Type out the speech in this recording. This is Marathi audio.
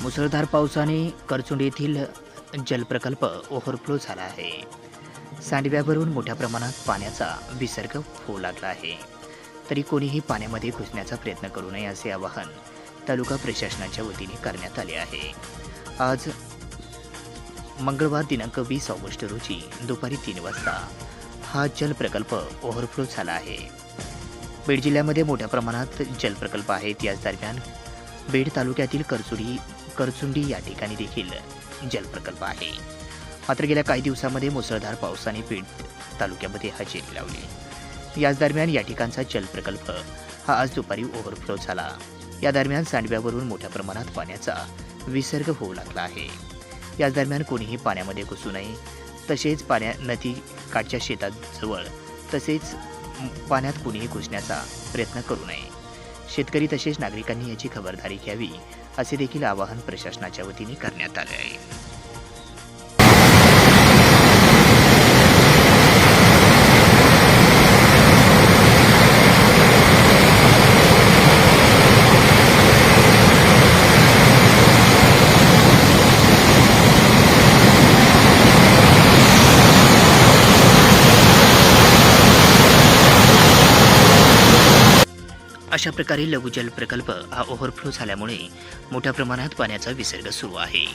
मुसळधार पावसाने करचुंड येथील जलप्रकल्प ओव्हरफ्लो झाला आहे. सांडव्यावरून मोठ्या प्रमाणात पाण्याचा विसर्ग होऊ लागला आहे. तरी कोणीही पाण्यामध्ये घुसण्याचा प्रयत्न करू नये असे आवाहन तालुका प्रशासनाच्या वतीने करण्यात आले आहे. आज मंगळवार दिनांक वीस ऑगस्ट रोजी दुपारी तीन वाजता हा जलप्रकल्प ओव्हरफ्लो झाला आहे. बीड जिल्ह्यामध्ये मोठ्या प्रमाणात जलप्रकल्प आहेत. याच दरम्यान बीड तालुक्यातील करचुरी करचुंडी या ठिकाणी देखील जलप्रकल्प आहे. मात्र गेल्या काही दिवसामध्ये मुसळधार पावसाने पेठ तालुक्यामध्ये हजेरी लावली. याच दरम्यान या ठिकाणचा जलप्रकल्प हा आज दुपारी ओव्हरफ्लो झाला. या दरम्यान सांडव्यावरून मोठ्या प्रमाणात पाण्याचा विसर्ग होऊ लागला आहे. याच दरम्यान कोणीही पाण्यामध्ये घुसू नये. तसेच पाण्या नदी काठच्या शेताजवळ तसेच पाण्यात कोणीही घुसण्याचा प्रयत्न करू नये. शेतकरी तसेच नागरिकांनी याची खबरदारी घ्यावी असे देखील आवाहन प्रशासनाच्या वतीने करण्यात आले आहे. अशा प्रकारे लघुजल प्रकल्प हा ओव्हरफ्लो झाल्यामुळे मोठ्या प्रमाणात पाण्याचा विसर्ग सुरू आहे.